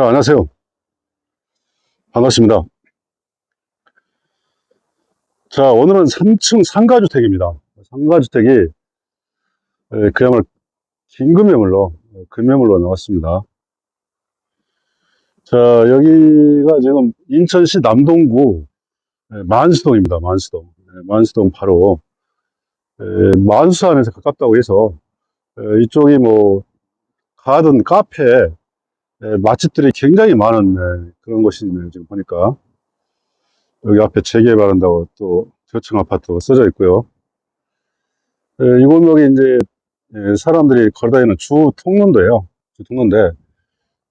자, 안녕하세요. 반갑습니다. 자, 오늘은 3층 상가주택입니다. 상가주택이 에, 그야말로 긴급매물로, 어, 급매물로 나왔습니다. 자, 여기가 지금 인천시 남동구 에, 만수동입니다. 만수동. 에, 만수동 바로 에, 만수안에서 가깝다고 해서 에, 이쪽이 뭐 가든 카페 예, 맛집들이 굉장히 많은 네, 그런 곳이네요. 지금 보니까 여기 앞에 재개발한다고 또 저층 아파트 써져 있고요. 예, 이 골목이 이제 예, 사람들이 걸어다니는 주 통로인데요. 주 통로인데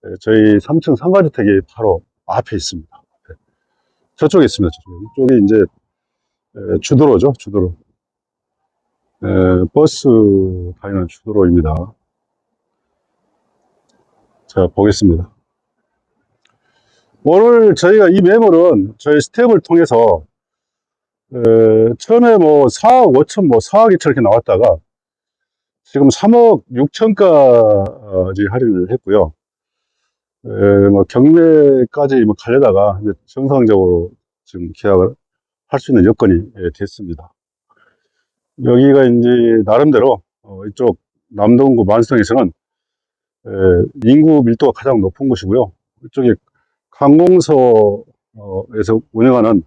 예, 저희 3층 상가주택이 바로 앞에 있습니다. 앞에. 저쪽에 있습니다. 저쪽에. 이쪽이 이제 예, 주도로죠. 주도로. 예, 버스 다니는 주도로입니다. 자, 보겠습니다. 오늘 저희가 이 매물은 저희 스텝을 통해서, 에, 처음에 뭐 4억 5천, 뭐 4억 2천 이렇게 나왔다가 지금 3억 6천까지 할인을 했고요. 에, 뭐 경매까지 뭐 가려다가 이제 정상적으로 지금 계약을 할 수 있는 여건이 예, 됐습니다. 여기가 이제 나름대로 어, 이쪽 남동구 만성에서는 에, 인구 밀도가 가장 높은 곳이고요. 이쪽에 항공서에서 운영하는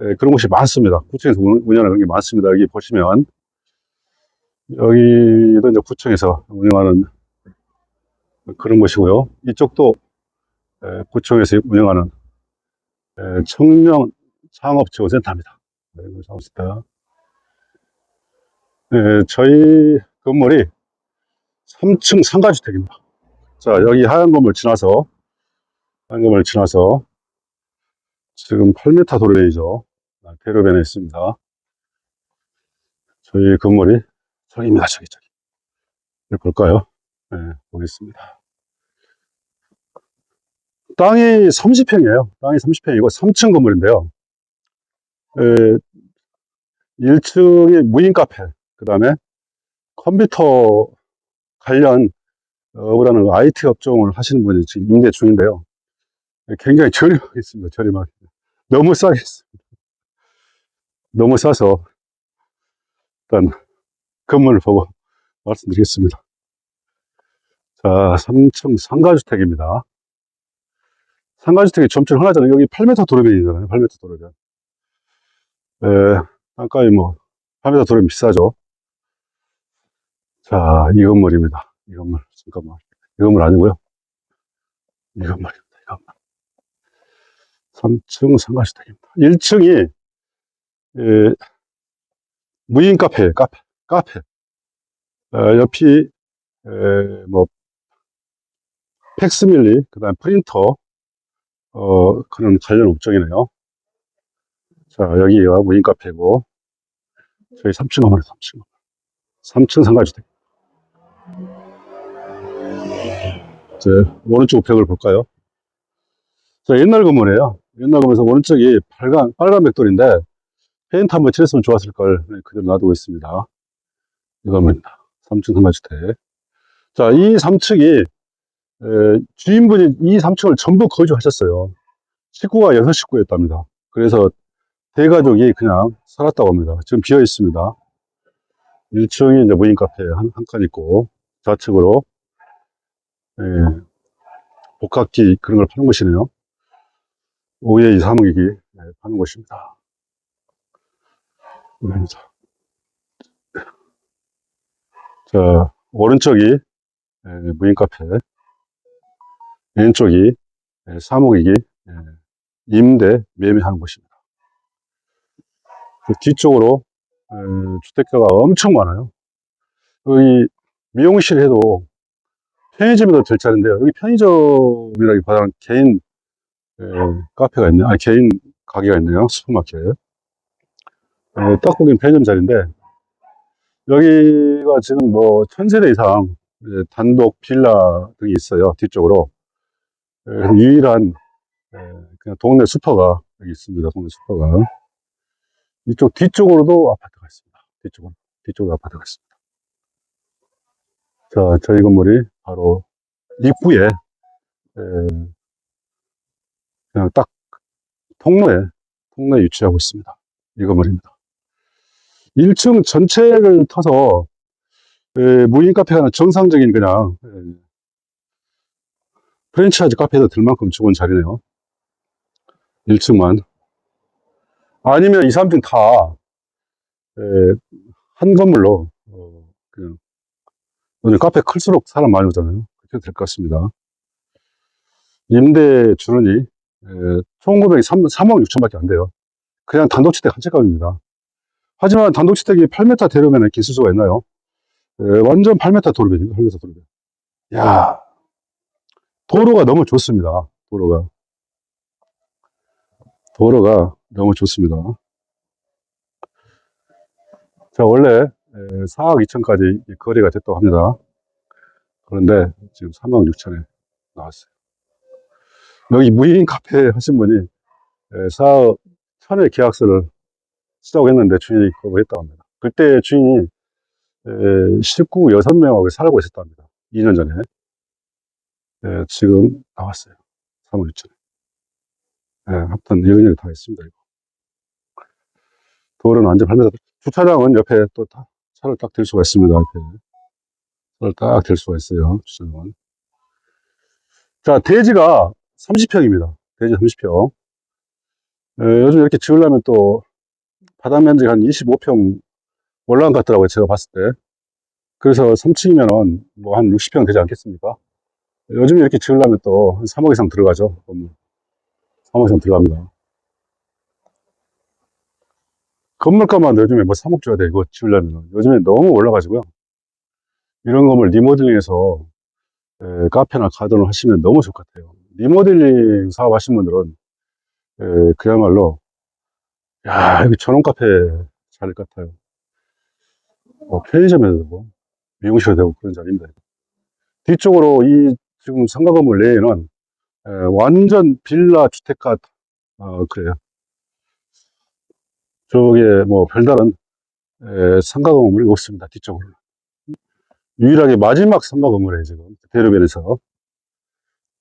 에, 그런 곳이 많습니다. 구청에서 운- 운영하는 게 많습니다. 여기 보시면 여기도 이제 구청에서 운영하는 그런 곳이고요. 이쪽도 에, 구청에서 운영하는 에, 청년 창업지원센터입니다. 네, 저희 건물이 3층 상가주택입니다. 자, 여기 하얀 건물 지나서, 하얀 건물 지나서, 지금 8m 도로변이죠. 아, 대로변에 있습니다. 저희 건물이 저기입니다, 저기, 저기. 볼까요? 네, 보겠습니다. 땅이 30평이에요. 땅이 30평이고 3층 건물인데요. 에, 1층이 무인 카페, 그 다음에 컴퓨터 관련 업이라는 IT 업종을 하시는 분이 지금 임대 중인데요. 굉장히 저렴하게 있습니다. 저렴하게. 너무 싸게 있습니다. 너무 싸서 일단 건물을 보고 말씀드리겠습니다. 자, 3층 상가주택입니다. 상가주택이 점점 흔하잖아요. 여기 8m 도로변이잖아요. 8m 도로변. 에, 땅값이 뭐 8m 도로변 비싸죠. 자, 이 건물입니다. 이 건물. 잠깐만. 이 건물 아니고요. 이 건물입니다. 이 건물. 3층 상가주택입니다. 1층이 예, 무인 카페예요. 카페. 카페. 어, 옆이 에, 뭐 팩스밀리, 그 다음 프린터 어, 그런 관련 업종이네요. 자, 여기가 무인 카페고 저희 3층 건물에 3층 건물. 3층 상가주택. 오른쪽 벽을 볼까요? 자, 옛날 건물이에요. 옛날 건물에서 오른쪽이 빨간, 빨간 벽돌인데, 페인트 한번 칠했으면 좋았을 걸, 네, 그대로 놔두고 있습니다. 이 건물입니다. 3층 상가주택. 자, 이 3층이, 주인분이 이 3층을 전부 거주하셨어요. 식구가 6 식구였답니다. 그래서 대가족이 그냥 살았다고 합니다. 지금 비어 있습니다. 1층이 이제 무인 카페 한, 한 칸 있고, 좌측으로, 예, 복합기 그런 걸 파는 곳이네요. 5회 2 사무기기 네, 파는 곳입니다. 자, 오른쪽이 예, 무인 카페, 왼쪽이 예, 사무기기 예, 임대 매매하는 곳입니다. 그 뒤쪽으로 예, 주택가가 엄청 많아요. 여기 미용실 해도 편의점에도 될 자리인데요. 여기 편의점이라기보다는 개인 에, 카페가 있네요. 아, 개인 가게가 있네요. 슈퍼마켓. 에, 딱 보기엔 편의점 자리인데, 여기가 지금 뭐, 천세대 이상 이제 단독 빌라 등이 있어요. 뒤쪽으로. 에, 유일한, 에, 그냥 동네 슈퍼가 여기 있습니다. 동네 슈퍼가. 이쪽 뒤쪽으로도 아파트가 있습니다. 뒤쪽으로. 뒤쪽으로 아파트가 있습니다. 자, 저희 건물이 바로 입구에 에, 에, 그냥 딱 통로에, 통로에 위치하고 있습니다. 이 건물입니다. 1층 전체를 터서 에, 무인 카페가 정상적인 그냥 에, 프랜차이즈 카페도 될 만큼 좋은 자리네요. 1층만. 아니면 2, 3층 다, 에, 한 건물로, 요즘 카페 클수록 사람 많이 오잖아요. 그렇게 될 것 같습니다. 임대 주는이, 에, 총 금액이 3, 3억 6천밖에 안 돼요. 그냥 단독주택 한 채 값입니다. 하지만 단독주택이 8m 되려면 기술 수가 있나요? 에, 완전 8m 도로변입니다. 8m 도로변. 야 도로가 너무 좋습니다. 도로가. 도로가 너무 좋습니다. 자, 원래 4억 2천까지 거래가 됐다고 합니다. 그런데 지금 3억 6천에 나왔어요. 여기 무인 카페 하신 분이 4억 1천의 계약서를 쓰자고 했는데 주인이 거부했다고 합니다. 그때 주인이 에, 식구 6명하고 살고 있었답니다 2년 전에. 예, 지금 나왔어요. 3월 6천에. 예, 하여튼 이런 일이 다 있습니다, 이거. 도로는 완전 팔면서 주차장은 옆에 또 다- 차를 딱 댈 수가 있습니다, 옆에. 차를 딱 댈 수가 있어요, 주차장은. 자, 대지가 30평입니다. 대지 30평. 예, 요즘 이렇게 지으려면 또 바닥 면적이 한 25평 올라간 것 같더라고요, 제가 봤을 때. 그래서 3층이면은 뭐 한 60평 되지 않겠습니까? 요즘 이렇게 지으려면 또 한 3억 이상 들어가죠. 건물. 3억 이상 들어갑니다. 건물값만 요즘에 뭐 3억 줘야 돼, 이거 지으려면. 요즘에 너무 올라가지고요. 이런 건물 리모델링해서 에, 카페나 가든을 하시면 너무 좋을 것 같아요. 리모델링 사업 하신 분들은 에, 그야말로 야, 여기 전원 카페 잘것 같아요. 뭐 편의점에도 되고 미용실도 되고 그런 자리인데 뒤쪽으로 이 지금 상가 건물 내에는 에, 완전 빌라 주택가 어, 그래요. 저게 뭐 별다른 에, 상가 건물이 없습니다. 뒤쪽으로. 유일하게 마지막 상가 건물이에요, 지금. 대로변에서.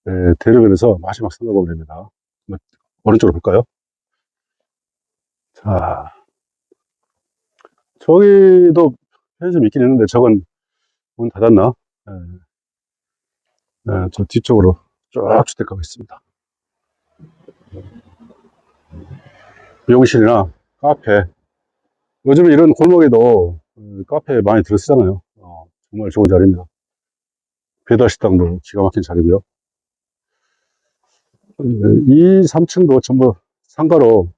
에, 대로변에서 마지막 상가 건물입니다. 뭐, 오른쪽으로 볼까요? 자. 저기도 편의점 있긴 있는데, 저건 문 닫았나? 에, 에, 저 뒤쪽으로 쫙 주택가가 있습니다. 미용실이나 카페. 요즘에 이런 골목에도 어, 카페 많이 들어쓰잖아요. 어, 정말 좋은 자리입니다. 배달식당도 기가 막힌 자리고요. 어, 2, 3층도 전부 상가로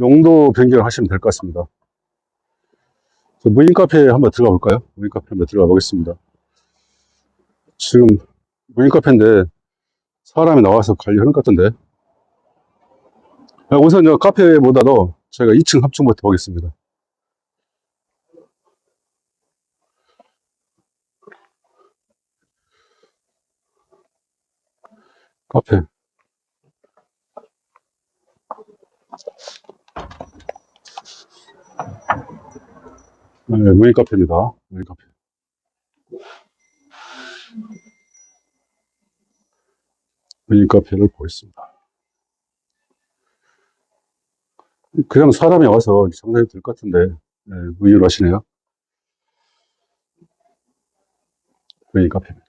용도 변경을 하시면 될 것 같습니다. 저 무인 카페에 한번 들어가 볼까요? 무인 카페 한번 들어가 보겠습니다. 지금 무인 카페인데 사람이 나와서 관리하는 것 같던데. 아, 우선 저 카페보다도 제가 2층 합층부터 보겠습니다. 카페. 네, 무인 카페입니다. 무인 카페. 무인 카페를 보겠습니다. 그냥 사람이 와서 장사해도 될것 같은데, 네, 무인으로 하시네요. 무인 카페입니다.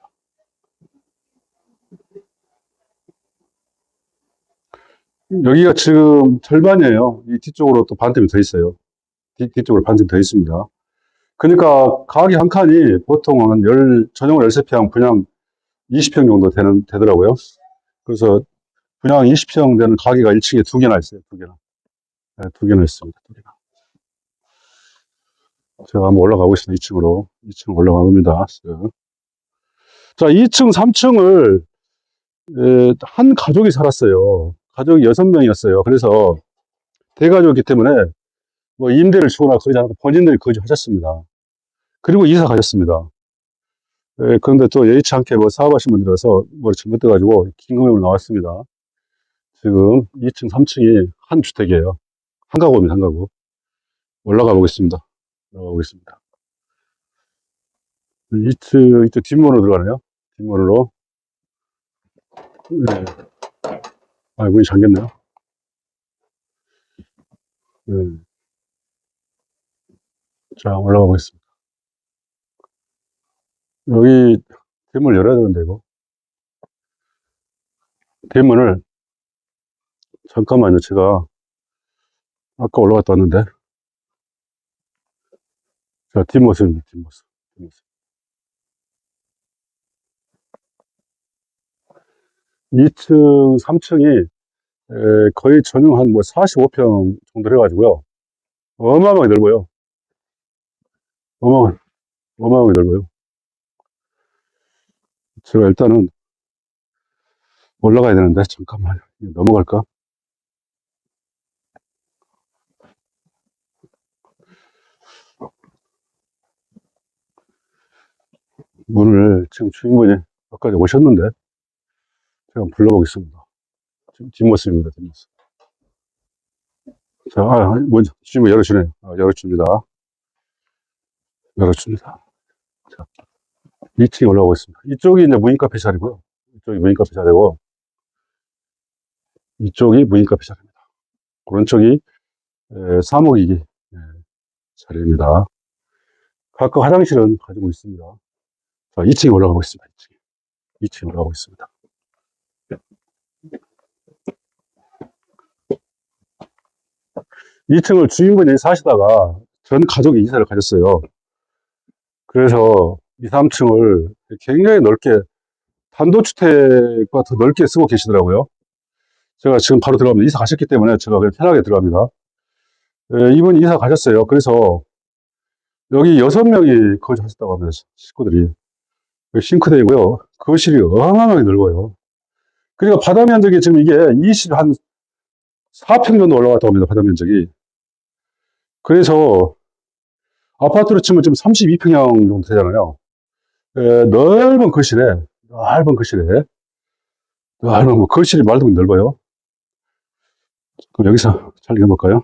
여기가 지금 절반이에요. 이 뒤쪽으로 또 반틈이 더 있어요. 뒤, 뒤쪽으로 반틈이 더 있습니다. 그러니까 가게 한 칸이 보통 한 열, 전용 13평, 분양 20평 정도 되는, 되더라고요. 그래서 분양 20평 되는 가게가 1층에 두 개나 있어요. 두 개나. 네, 두 개나 있습니다. 제가 한번 올라가 보겠습니다. 2층으로. 2층 올라가 봅니다. 자, 2층, 3층을 한 가족이 살았어요. 가족이 6명이었어요. 그래서 대가족이기 때문에 뭐 임대를 주거나 그러지 않고 본인들이 거주하셨습니다. 그리고 이사 가셨습니다. 예, 그런데 또 예의치 않게 뭐 사업하신 분들이라서 뭐 잘못돼가지고 긴급으로 나왔습니다. 지금 2층, 3층이 한 주택이에요. 한 가구입니다, 한 가구. 올라가 보겠습니다. 올라가 보겠습니다. 2층, 이쪽 뒷문으로 들어가네요. 뒷문으로. 네. 아, 문이 잠겼네요. 네. 자, 올라가 보겠습니다. 여기 대문을 열어야 되는데, 이거. 대문을, 잠깐만요. 제가 아까 올라갔다 왔는데. 자, 뒷모습입니다. 뒷모습. 뒷모습. 2층, 3층이 거의 전용 한 뭐 45평 정도 해가지고요. 어마어마하게 넓어요. 어마어마, 어마어마하게 넓어요. 제가 일단은 올라가야 되는데, 잠깐만요. 넘어갈까? 문을 지금 주인분이 아까 오셨는데, 제가 불러보겠습니다. 지금 뒷모습입니다, 뒷모습. 자, 아, 먼저, 주인분 열어주네요. 아, 열어줍니다. 열어줍니다. 자, 2층에 올라오겠습니다. 이쪽이 이제 무인카페 자리고요. 이쪽이 무인카페 자리고, 이쪽이 무인카페 자리입니다. 오른쪽이 에, 사목이기 에, 자리입니다. 각각 화장실은 가지고 있습니다. 자, 2층에 올라가고 있습니다. 2층에. 2층에 올라가고 있습니다. 2층을 주인분이 사시다가 전 가족이 이사를 가셨어요. 그래서 2, 3층을 굉장히 넓게 단독주택과 더 넓게 쓰고 계시더라고요. 제가 지금 바로 들어가면 이사 가셨기 때문에 제가 그냥 편하게 들어갑니다. 예, 이분이 이사 가셨어요. 그래서 여기 여섯 명이 거주하셨다고 합니다. 식구들이. 싱크대이고요. 거실이 어마어마하게 넓어요. 그러니까 바다 면적이 지금 이게 20, 한 4평 정도 올라갔다고 합니다. 바다 면적이. 그래서 아파트로 치면 지금 32평형 정도 되잖아요. 에, 넓은 거실에, 넓은 거실에, 넓은 뭐 거실이 말도 넓어요. 그럼 여기서 잘 읽어볼까요?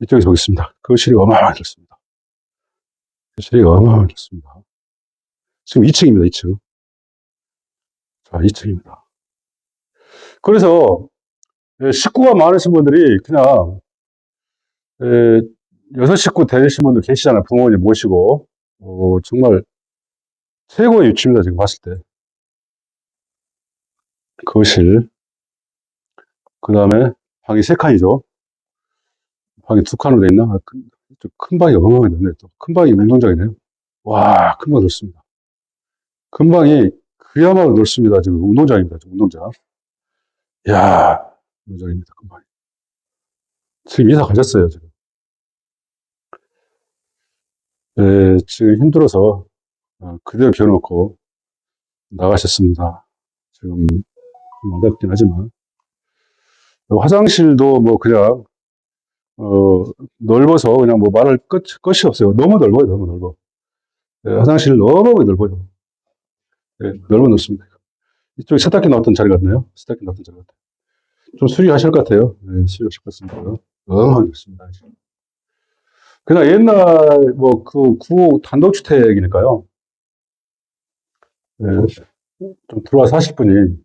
이쪽에서 보겠습니다. 거실이 어마어마하게 넓습니다. 거실이 어마어마하게 넓습니다. 지금 2층입니다, 2층. 자, 2층입니다. 그래서 예, 식구가 많으신 분들이 그냥 에, 여섯 식구 되신 분들 계시잖아요. 부모님 모시고 어, 정말 최고의 위치입니다. 지금 봤을 때 거실 그 다음에 방이 세 칸이죠. 방이 두 칸으로 돼 있나? 아, 큰, 방이 어마어마하게 넓네. 또. 큰 방이 운동장이네요. 와, 큰 방 넓습니다. 큰 방이 그야말로 넓습니다. 지금 운동장입니다. 지금 운동장. 이야, 운동장입니다. 큰 방이. 지금 이사 가셨어요. 지금. 에, 지금 힘들어서 어, 그대로 비워놓고 나가셨습니다. 지금 좀 안타깝긴 하지만 화장실도 뭐 그냥 어, 넓어서 그냥 뭐 말할 것, 것이 없어요. 너무 넓어요. 너무 넓어. 예, 화장실 너무 넓어요. 예, 넓어 넓습니다. 이쪽에 세탁기 나왔던 자리 같네요. 세탁기 나왔던 자리 같아요. 좀 수리하실 것 같아요. 네, 수리하실 것 같습니다. 너무 넓습니다. 그냥 옛날 뭐 그 구호 단독주택이니까요. 예, 좀 들어와 사실 분이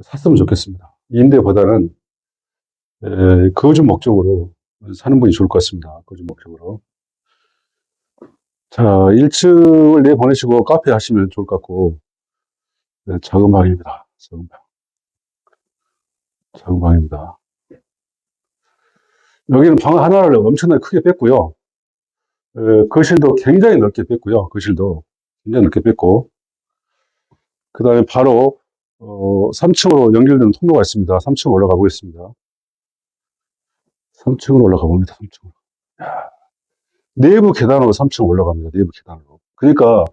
샀으면 좋겠습니다. 임대보다는 에, 거주 목적으로 사는 분이 좋을 것 같습니다. 거주 목적으로. 자, 1층을 내보내시고 카페 하시면 좋을 것 같고, 네, 작은 방입니다. 작은 방. 작은 방입니다. 여기는 방 하나를 엄청나게 크게 뺐고요. 에, 거실도 굉장히 넓게 뺐고요. 거실도 굉장히 넓게 뺐고, 그 다음에 바로, 어, 3층으로 연결되는 통로가 있습니다. 3층 올라가 보겠습니다. 3층으로 올라가 봅니다. 3층으로. 내부 계단으로 3층 올라갑니다. 내부 계단으로. 그러니까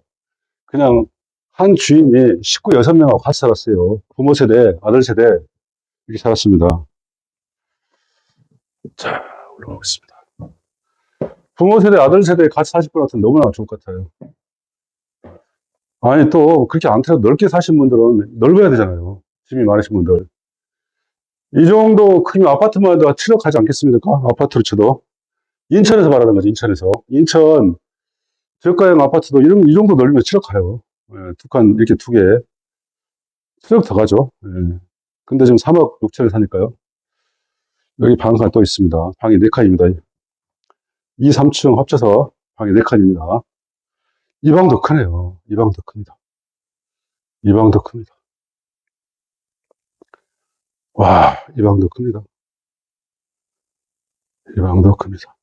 그냥 한 주인이 식구 6명하고 같이 살았어요. 부모 세대, 아들 세대 이렇게 살았습니다. 자, 올라가겠습니다. 부모 세대, 아들 세대 같이 사실 것 같으면 너무나 좋을 것 같아요. 아니 또 그렇게 않더라도 넓게 사신 분들은 넓어야 되잖아요. 집이 많으신 분들. 이 정도 크면 아파트만 해도 7억 하지 않겠습니까? 아파트로 쳐도. 인천에서 말하는 거죠, 인천에서. 인천 저가형 아파트도 이런, 이 정도 넓으면 7억 가요. 예, 두 칸, 이렇게 두 개. 7억 더 가죠. 예. 근데 지금 3억 6천에 사니까요. 여기 방 하나 또 있습니다. 방이 4칸입니다. 2, 3층 합쳐서 방이 4칸입니다. 이 방도 크네요. 이 방도 큽니다. 이 방도 큽니다. 와, 이 방도 큽니다. 이 방도 큽니다.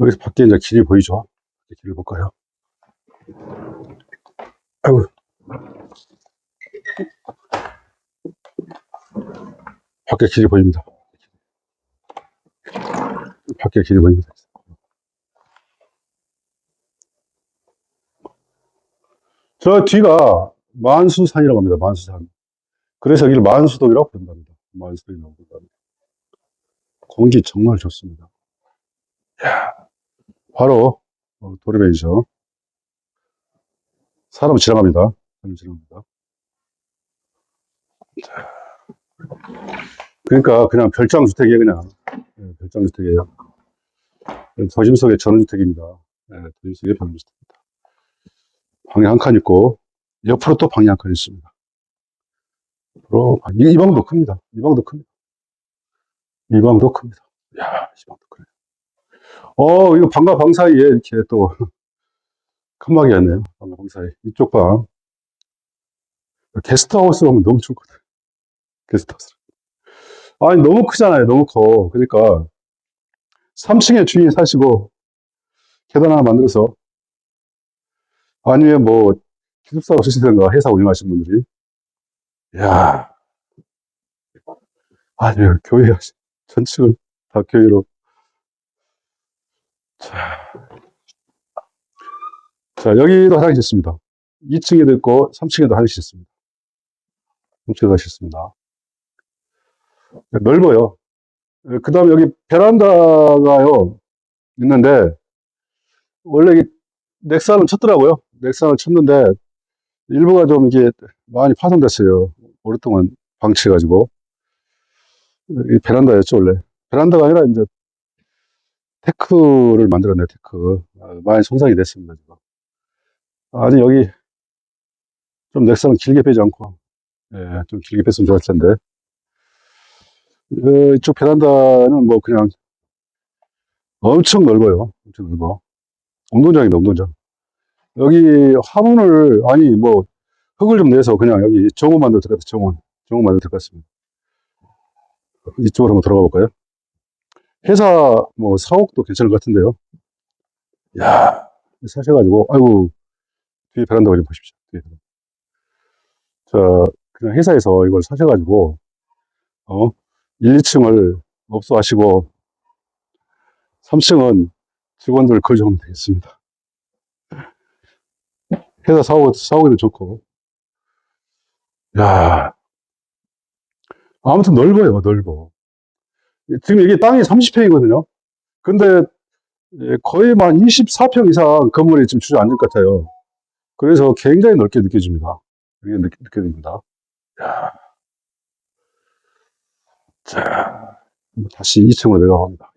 여기서 밖에 이제 길이 보이죠? 길을 볼까요? 아이고. 밖에 길이 보입니다. 밖에 길이 보입니다. 저 뒤가 만수산이라고 합니다. 만수산. 그래서 여기를 만수동이라고 부른답니다. 만수동이라고 부른답니다. 공기 정말 좋습니다. 이야, 바로 어, 도리베이죠. 사람 지나갑니다. 사람 지나갑니다. 자, 그러니까 그냥 별장 주택이에요, 그냥. 네, 별장 주택이에요. 도심 속의 전원주택입니다. 네, 도심 속의 전원주택입니다. 방이 한 칸 있고, 옆으로 또 방이 한 칸 있습니다. 앞으로, 이, 이 방도 큽니다. 이 방도 큽니다. 이 방도 큽니다. 이야, 이 방도 크네. 어, 이거 방과 방 사이에 이렇게 또, 칸막이 였네요. 방과 방 사이. 이쪽 방. 게스트하우스 오면 너무 같아요. 게스트하우스. 아니, 너무 크잖아요. 너무 커. 그러니까, 3층에 주인 사시고, 계단 하나 만들어서, 아니면 뭐, 기숙사로 쓰시든가, 회사 운영하시는 분들이. 이야. 아니면 교회, 하시- 전층을 다 교회로. 자. 자, 여기도 화장실 있습니다. 2층에도 있고, 3층에도 화장실 있습니다. 3층에도 화장실 있습니다. 넓어요. 그 다음에 여기 베란다가요, 있는데, 원래 이 넥산을 쳤더라고요. 넥산을 쳤는데, 일부가 좀 이게 많이 파손됐어요. 오랫동안 방치해가지고. 이 베란다였죠, 원래. 베란다가 아니라 이제 테크를 만들었네, 테크. 아, 많이 손상이 됐습니다, 지금. 아니, 여기 좀 넥산을 길게 빼지 않고, 예, 좀 길게 뺐으면 좋았을 텐데. 어, 이쪽 베란다는 뭐 그냥 엄청 넓어요. 엄청 넓어. 운동장이다, 운동장. 여기 화문을, 아니, 뭐, 흙을 좀 내서 그냥 여기 정원 만들어 들어갔다, 정원. 정원 만들어 들어갔습니다. 이쪽으로 한번 들어가 볼까요? 회사 뭐 사옥도 괜찮을 것 같은데요. 야 사셔가지고, 아이고, 뒤에 베란다 좀 보십시오. 뒤에 베란다. 자, 그냥 회사에서 이걸 사셔가지고, 어, 1, 2층을 업소하시고, 3층은 직원들 거주하면 되겠습니다. 회사 사옥, 사옥에도 좋고. 야 아무튼 넓어요, 넓어. 지금 이게 땅이 30평이거든요. 근데 예, 거의 한 24평 이상 건물이 지금 주저앉을 것 같아요. 그래서 굉장히 넓게 느껴집니다. 이게 느, 느껴집니다. 야. 자, 다시 2층으로 내려가 봅니다.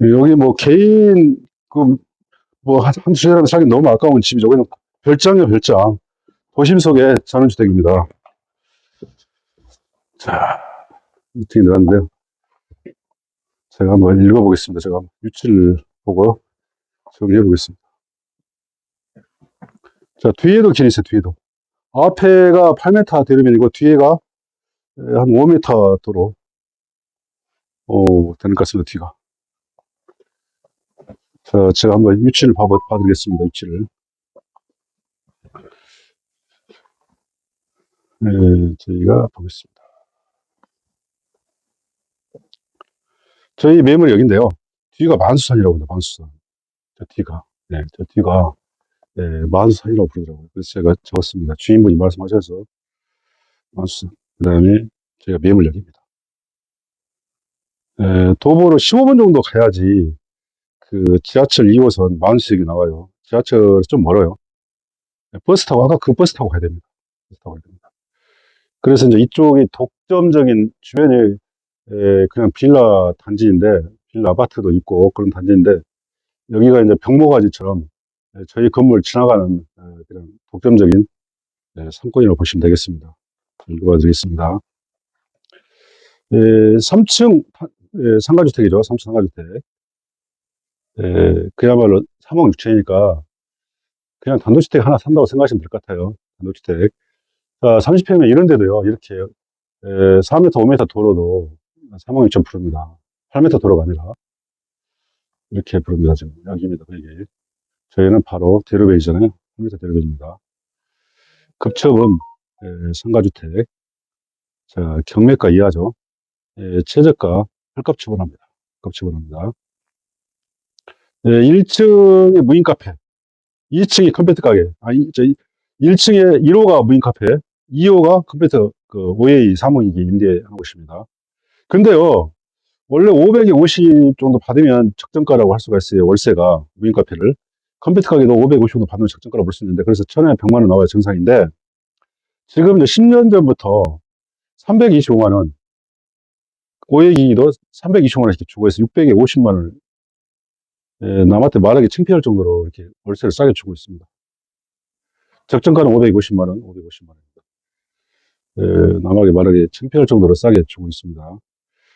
2층으로. 여기 뭐 개인, 그, 뭐, 한, 한 주제라도 살기 너무 아까운 집이죠. 그냥 별장이요, 별장. 도심 속의 전원주택입니다. 자, 2층에 내렸는데요. 제가 한번 읽어보겠습니다. 제가 유치를 보고 정리해 보겠습니다. 자, 뒤에도 길이 있어요, 뒤에도. 앞에가 8m 대리면이고, 뒤에가 한 5m 도로, 오, 되는 것 같습니다, 뒤가. 자, 제가 한번 위치를 봐, 봐드리겠습니다, 위치를. 네, 저희가 보겠습니다. 저희 매물이 여긴데요. 뒤가 만수산이라고 합니다, 만수산. 저 뒤가. 네, 저 뒤가, 네, 만수산이라고 부르더라고요. 그래서 제가 적었습니다. 주인분이 말씀하셔서, 만수산. 그 다음에 저희가 매물 여기입니다. 에, 도보로 15분 정도 가야지, 그 지하철 2호선 만수역이 나와요. 지하철 좀 멀어요. 네, 버스 타고, 아까 그 버스 타고 가야 됩니다. 버스 타고 가야 됩니다. 그래서 이제 이쪽이 독점적인 주변에 에, 그냥 빌라 단지인데, 빌라 아파트도 있고 그런 단지인데, 여기가 이제 병모가지처럼 에, 저희 건물 지나가는 에, 그런 독점적인 예, 상권이라고 보시면 되겠습니다. 읽어드리겠습니다. 예, 3층 타- 예, 상가주택이죠. 3층 상가주택. 예, 그야말로 3억 6천이니까 그냥 단독주택 하나 산다고 생각하시면 될 것 같아요. 단독주택. 자, 30평이면 이런 데도요, 이렇게, 에, 4m, 5m 도로도 3억 6천 부릅니다. 8m 도로가 아니라. 이렇게 부릅니다, 지금. 여기입니다, 여기. 저희는 바로 대로베이잖아요. 3m 대로베이입니다. 급처분, 에, 상가주택. 자, 경매가 이하죠. 에, 최저가 헐값 처분합니다. 헐값 처분합니다. 에, 1층에 무인 카페. 2층이 컴퓨터 가게. 아니, 저 1층에 1호가 무인 카페, 2호가 컴퓨터 그 5A 사무이기 임대하는 곳입니다. 근데요, 원래 550 정도 받으면 적정가라고 할 수가 있어요. 월세가 무인 카페를. 컴퓨터 가게도 550 정도 받으면 적정가라고 볼 수 있는데, 그래서 천에 100만 원 나와야 정상인데, 지금 이제 10년 전부터 325만 원, 5A 기기도 325만 원씩 주고 해서 600에 50만 원을 예, 남한테 말하기 창피할 정도로 이렇게 월세를 싸게 주고 있습니다. 적정가는 550만 원, 550만 원입니다. 예, 남에게 말하기 창피할 정도로 싸게 주고 있습니다.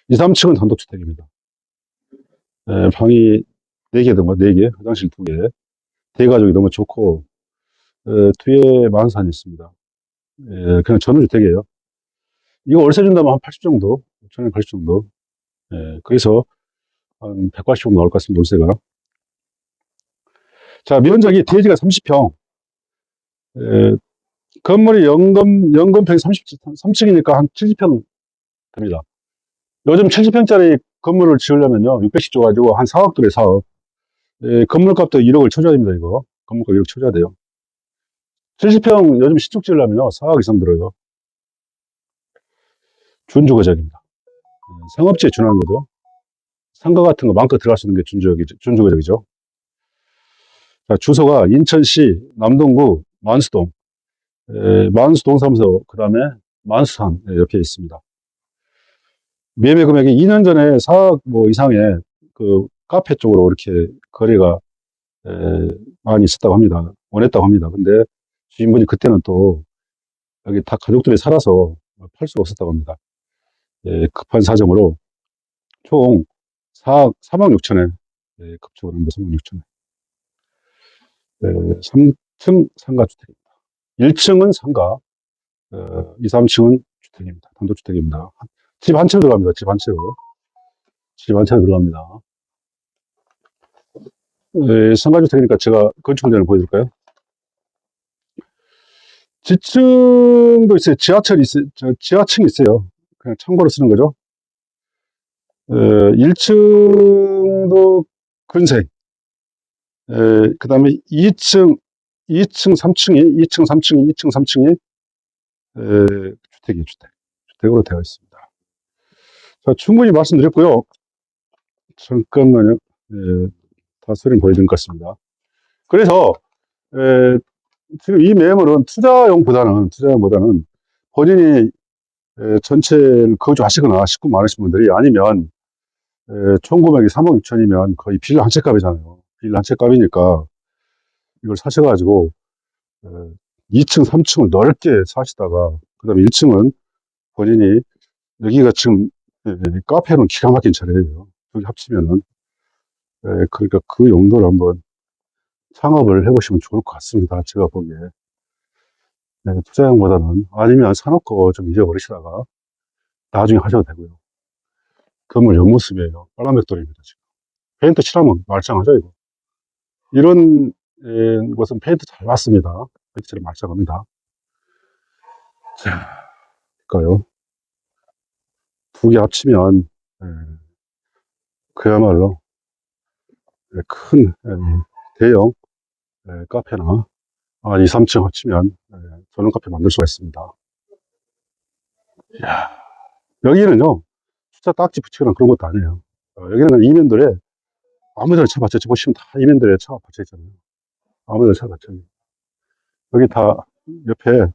2, 3층은 단독주택입니다. 예, 방이 4개 든가 4개, 화장실 2개. 대가족이 너무 좋고, 예, 뒤에 만산이 있습니다. 예, 그냥 전원주택이에요. 이거 월세 준다면 한 80 정도, 5천엔 80 정도. 예, 그래서 한 180 정도 나올 것 같습니다, 월세가. 자, 면적이 대지가 30평. 에, 건물이 연금, 연금평이 30, 3층이니까 한 70평 됩니다. 요즘 70평짜리 건물을 지으려면요, 600씩 줘가지고 한 4억 들에 4억. 에, 건물값도 1억을 쳐줘야 됩니다, 이거. 건물값 1억 쳐줘야 돼요. 70평 요즘 시축 지으려면요, 4억 이상 들어요. 준주거적입니다. 에, 상업지에 준하는 거죠. 상가 같은 거 마음껏 들어갈 수 있는 게 준주거적이죠. 준주거적이죠. 자, 주소가 인천시 남동구 만수동, 에, 만수동 사무소, 그 다음에 만수산 에, 옆에 있습니다. 매매 금액이 2년 전에 4억 뭐 이상의 그 카페 쪽으로 이렇게 거래가 에, 많이 있었다고 합니다. 원했다고 합니다. 근데 주인분이 그때는 또 여기 다 가족들이 살아서 팔 수가 없었다고 합니다. 에, 급한 사정으로 총 4억, 3억 6천에 에, 급조를 합니다. 3억 6천에. 네, 3층 상가주택입니다. 1층은 상가, 어, 2, 3층은 주택입니다. 단독주택입니다. 집 한 채로 들어갑니다. 집 한 채로. 집 한 채로 들어갑니다. 네, 상가주택이니까 제가 건축공장을 보여드릴까요? 지층도 있어요. 지하철이 있어요. 저 지하층이 있어요. 그냥 참고로 쓰는 거죠. 어, 1층도 근생, 그 다음에 2층, 2층, 3층이, 2층, 3층이, 2층, 3층이, 주택이에요, 주택. 주택으로 되어 있습니다. 자, 충분히 말씀드렸고요. 잠깐만요. 예, 다 소리 보여드린 것 같습니다. 그래서, 에, 지금 이 매물은 투자용보다는, 투자용보다는 본인이 에, 전체를 거주하시거나 식구 많으신 분들이 아니면 에, 총 금액이 3억 6천이면 거의 빌라 한 채 값이잖아요. 빌라 한 채 값이니까 이걸 사셔가지고 에, 2층, 3층을 넓게 사시다가 그 다음에 1층은 본인이 여기가 지금 에, 카페는 기가 막힌 차례예요. 여기 합치면은 에, 그러니까 그 용도로 한번 창업을 해보시면 좋을 것 같습니다. 제가 보기에 네, 투자용보다는 아니면 사놓고 좀 잊어버리시다가 나중에 하셔도 되고요. 건물 옆모습이에요. 빨간 벽돌입니다, 지금. 페인트 칠하면 말짱하죠, 이거. 이런 에, 곳은 페인트 잘 맞습니다. 페인트 칠 말짱합니다. 자, 볼까요? 두 개 합치면, 에, 그야말로 에, 큰 에, 대형 에, 카페나 한 2, 3층 합치면 에, 전원 카페 만들 수가 있습니다. 이야, 여기는요, 숫자 딱지 붙이거나 그런 것도 아니에요. 어, 여기는 이면들에 아무데나 차 받쳐 보시면 다 이면들에 차가 받쳐 있잖아요. 아무데나 차 받쳐. 여기 다 옆에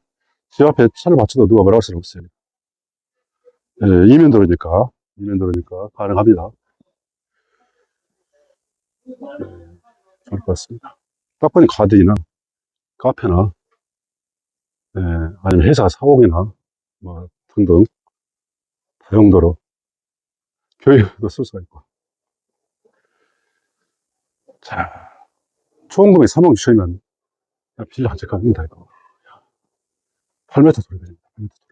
집 앞에 차를 받쳐도 누가 뭐라고 할 수는 없어요. 예, 이면도로니까 이면도로니까 가능합니다. 예, 좋을 것 같습니다. 딱 보니 가든이나 카페나 예, 아니면 회사 사옥이나 뭐 등등 다용도로 교육도 쓸 수가 있고. 자, 초원금이 3억 6천이면 빌라 한채 갑니다, 이거. 8m 도로 됩니다. 8m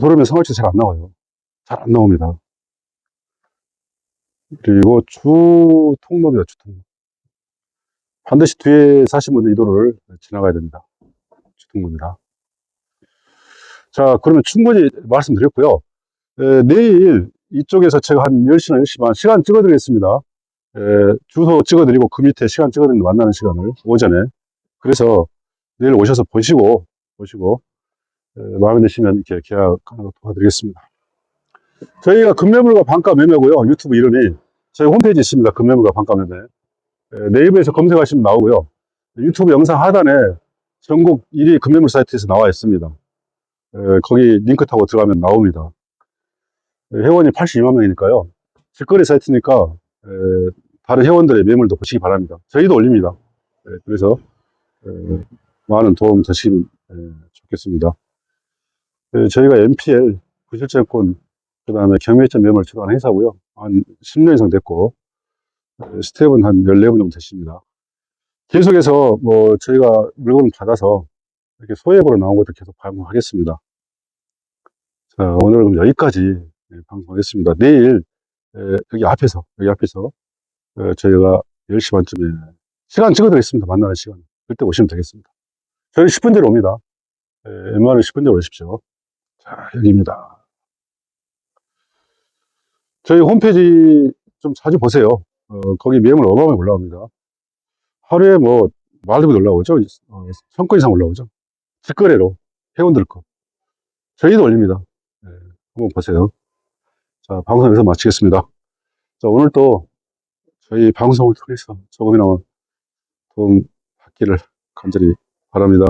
도로면 상업지 잘안 나와요. 잘 안 나옵니다. 그리고 주 통로입니다, 주 통로. 반드시 뒤에 사신 분들 이 도로를 지나가야 됩니다. 주 통로입니다. 자, 그러면 충분히 말씀드렸고요. 에, 내일 이쪽에서 제가 한 10시나 10시 반 시간 찍어드리겠습니다. 에, 주소 찍어드리고 그 밑에 시간 찍어드리는 만나는 시간을 오전에. 그래서 내일 오셔서 보시고, 보시고, 에, 마음에 드시면 이렇게 계약하는 거 도와드리겠습니다. 저희가 금매물과 반가 매매고요. 유튜브 이름이 저희 홈페이지 있습니다. 금매물과 반가 매매. 에, 네이버에서 검색하시면 나오고요. 유튜브 영상 하단에 전국 1위 금매물 사이트에서 나와 있습니다. 에, 거기 링크 타고 들어가면 나옵니다. 에, 회원이 82만 명이니까요. 직거래 사이트니까 에, 다른 회원들의 매물도 보시기 바랍니다. 저희도 올립니다. 에, 그래서 에, 많은 도움 되시면 에, 좋겠습니다. 에, 저희가 MPL 부실증권 그 다음에 경매점 매물 주도하는 회사고요. 한 10년 이상 됐고 에, 스텝은 한 14분 정도 되십니다. 계속해서 뭐 저희가 물건을 받아서 이렇게 소액으로 나온 것들 계속 방송하겠습니다. 자, 오늘은 그럼 여기까지 네, 방송하겠습니다. 내일 에, 여기 앞에서 여기 앞에서 에, 저희가 10시 반쯤에 시간 찍어드리겠습니다. 만나는 시간. 그때 오시면 되겠습니다. 저희 10분 대로 옵니다. 에, 웬만하면 10분 대로 오십시오. 자, 여기입니다. 저희 홈페이지 좀 자주 보세요. 어, 거기 매물 어마어마하게 올라옵니다. 하루에 뭐, 말도 올라오죠? 어, 천건 이상 올라오죠? 직거래로 회원들 거. 저희도 올립니다. 네, 한번 보세요. 자, 방송 여기서 마치겠습니다. 자, 오늘 또 저희 방송을 통해서 조금이나마 도움 받기를 간절히 바랍니다.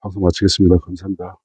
방송 마치겠습니다. 감사합니다.